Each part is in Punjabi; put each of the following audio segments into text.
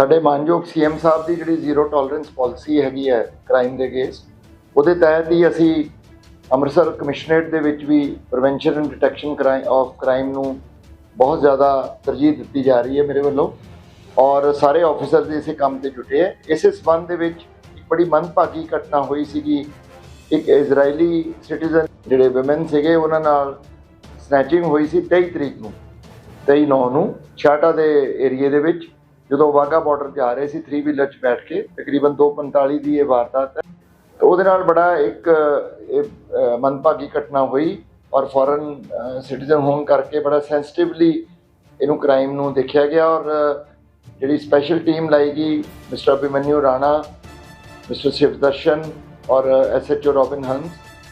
ਸਾਡੇ ਮਾਨਯੋਗ ਸੀਐਮ ਸਾਹਿਬ ਦੀ ਜਿਹੜੀ ਜ਼ੀਰੋ ਟੋਲਰੈਂਸ ਪਾਲਿਸੀ ਹੈਗੀ ਹੈ ਕ੍ਰਾਈਮ ਦੇ ਕੇਸ ਉਹਦੇ ਤਹਿਤ ਹੀ ਅਸੀਂ ਅੰਮ੍ਰਿਤਸਰ ਕਮਿਸ਼ਨਰੇਟ ਦੇ ਵਿੱਚ ਵੀ prevention and detection crime of crime ਨੂੰ ਬਹੁਤ ਜ਼ਿਆਦਾ ਤਰਜੀਹ ਦਿੱਤੀ ਜਾ ਰਹੀ ਹੈ ਮੇਰੇ ਵੱਲੋਂ ਔਰ ਸਾਰੇ ਆਫੀਸਰ ਇਸੇ ਕੰਮ ਤੇ ਜੁਟੇ ਹੈ। ਇਸੇ ਸਬੰਧ ਦੇ ਵਿੱਚ ਇੱਕ ਬੜੀ ਮੰਦਭਾਗੀ ਘਟਨਾ ਹੋਈ ਸੀਗੀ। ਇੱਕ ਇਜ਼ਰਾਈਲੀ ਸਿਟੀਜ਼ਨ ਜਿਹੜੇ ਔਮਨ ਸੀਗੇ, ਉਹਨਾਂ ਨਾਲ ਸਨੈਚਿੰਗ ਹੋਈ ਸੀ 23 ਤਰੀਕ ਨੂੰ 23 ਨੌ ਨੂੰ ਛਾਟਾ ਦੇ ਏਰੀਏ ਦੇ ਵਿੱਚ। ਜਦੋਂ ਵਾਗਾ ਬਾਰਡਰ ਆ ਰਹੇ ਸੀ 3 ਵੀਲਰ 'ਚ ਬੈਠ ਕੇ ਤਕਰੀਬਨ 2:45 ਦੀ ਇਹ ਵਾਰਦਾਤ ਹੈ। ਤੇ ਉਹਦੇ ਨਾਲ ਬੜਾ ਇੱਕ ਇਹ, ਮੰਦਭਾਗੀ ਘਟਨਾ ਹੋਈ ਔਰ ਫੋਰਨ ਸਿਟੀਜ਼ਨ ਹੋਣ ਕਰਕੇ ਬੜਾ ਸੈਂਸਿਟਿਵਲੀ ਇਹਨੂੰ ਕ੍ਰਾਈਮ ਨੂੰ ਦੇਖਿਆ ਗਿਆ ਔਰ ਜਿਹੜੀ ਸਪੈਸ਼ਲ ਟੀਮ ਲਾਈ ਗਈ ਮਿਸਟਰ ਅਭਿਮਨਿਊ ਰਾਣਾ ਮਿਸਟਰ ਸ਼ਿਵਦਰਸ਼ਨ ਔਰ ਐਸਐਚਓ ਰੋਬਿਨ ਹੰਸ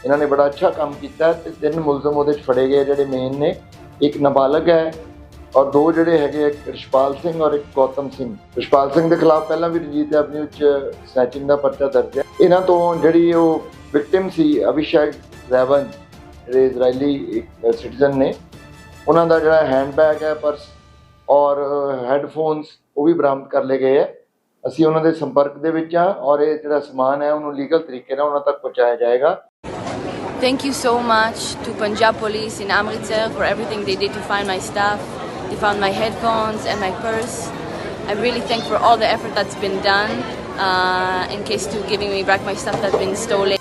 ਇਹਨਾਂ ਨੇ ਬੜਾ ਅੱਛਾ ਕੰਮ ਕੀਤਾ ਹੈ ਤੇ ਤਿੰਨ ਮੁਲਜ਼ਮ ਉਹਦੇ ਚ ਫੜੇ ਗਏ ਜਿਹੜੇ ਮੇਨ ਨੇ। ਇੱਕ ਨਾਬਾਲਗ ਹੈ ਔਰ ਦੋ ਜਿਹੜੇ ਹੈਗੇ ਇੱਕ ਰਿਸ਼ਪਾਲ ਸਿੰਘ ਔਰ ਇੱਕ ਗੌਤਮ ਸਿੰਘ। ਰਿਸ਼ਪਾਲ ਸਿੰਘ ਦੇ ਖਿਲਾਫ ਪਹਿਲਾਂ ਵੀ ਰਣਜੀਤ ਐਵਨਿਊ ਚ ਸਨੈਚਿੰਗ ਦਾ ਪਰਚਾ ਦਰਜ ਹੈ। ਇਹਨਾਂ ਤੋਂ ਜਿਹੜੀ ਉਹ ਵਿਕਟਿਮ ਸੀ, ਅਭਿਸ਼ੇਕ ਰੈਵਨ, ਜਿਹੜੇ ਇਜ਼ਰਾਈਲੀ ਸਿਟੀਜ਼ਨ ਨੇ, ਉਹਨਾਂ ਦਾ ਜਿਹੜਾ ਹੈਂਡਬੈਗ ਹੈ, ਪਰਸ ਔਰ ਹੈੱਡਫੋਨਸ, ਉਹ ਵੀ ਬਰਾਮਦ ਕਰ ਲਏ ਗਏ ਹੈ। ਅਸੀਂ ਉਹਨਾਂ ਦੇ ਸੰਪਰਕ ਦੇ ਵਿੱਚ ਆ ਔਰ ਇਹ ਜਿਹੜਾ ਸਮਾਨ ਹੈ, ਉਹਨੂੰ ਲੀਗਲ ਤਰੀਕੇ ਨਾਲ ਉਹਨਾਂ ਤੱਕ ਪਹੁੰਚਾਇਆ ਜਾਏਗਾ। Thank you so much to Punjab Police in Amritsar for everything they did to find my stuff. They found my headphones and my purse. I really thank for all the effort that's been done uh, in case to giving me back my stuff that's been stolen.